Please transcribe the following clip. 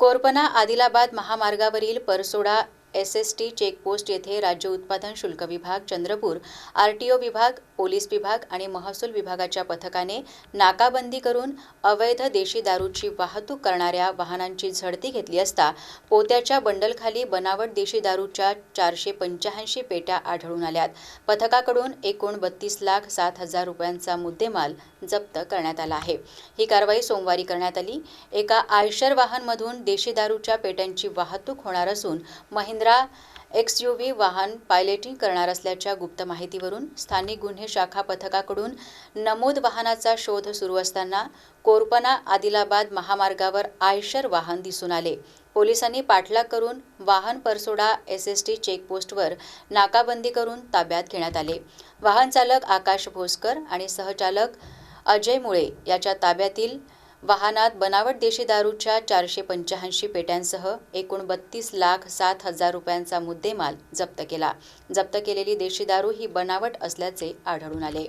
कोरपना आदिलाबाद महामार्गावरील Parsoda S S T checkpost येथे राज्य उत्पादन शुल्क विभाग चंद्रपूर आर टी ओ विभाग पोलीस विभाग आणि महसूल विभागाच्या पथकाने नाकाबंदी करून अवैध देशी दारूची वाहतूक करणाऱ्या वाहनांची झडती घेतली असता पोत्याच्या बंडलखाली बनावट देशी दारूच्या चारशे पंच्याऐंशी पेट्या आढळून आल्यात. पथकाकडून एकूण बत्तीस लाख सात हजार रुपयांचा मुद्देमाल जप्त करण्यात आला आहे. ही कारवाई सोमवारी करण्यात आली. एका आयशर वाहनमधून देशी दारूच्या पेट्यांची वाहतूक होणार असून महिंद्रा एक्स यू व्ही वाहन पायलेटिंग करणार असल्याच्या गुप्त माहितीवरून स्थानिक गुन्हे शाखा पथकाकडून नमूद वाहनाचा शोध सुरू असताना कोरपना आदिलाबाद महामार्गावर आयशर वाहन दिसून आले. पोलिसांनी पाठलाग करून वाहन परसोडा एस एस टी चेकपोस्टवर नाकाबंदी करून ताब्यात घेण्यात आले. वाहन चालक आकाश भोसकर आणि सहचालक अजय मुळे याच्या ताब्यातील वाहनात बनावट देशी दारूच्या चारशे पंच्याऐंशी पेट्यांसह एकूण बत्तीस लाख सात हजार रुपयांचा मुद्देमाल जप्त केला. जप्त केलेली देशी दारू ही बनावट असल्याचे आढळून आले.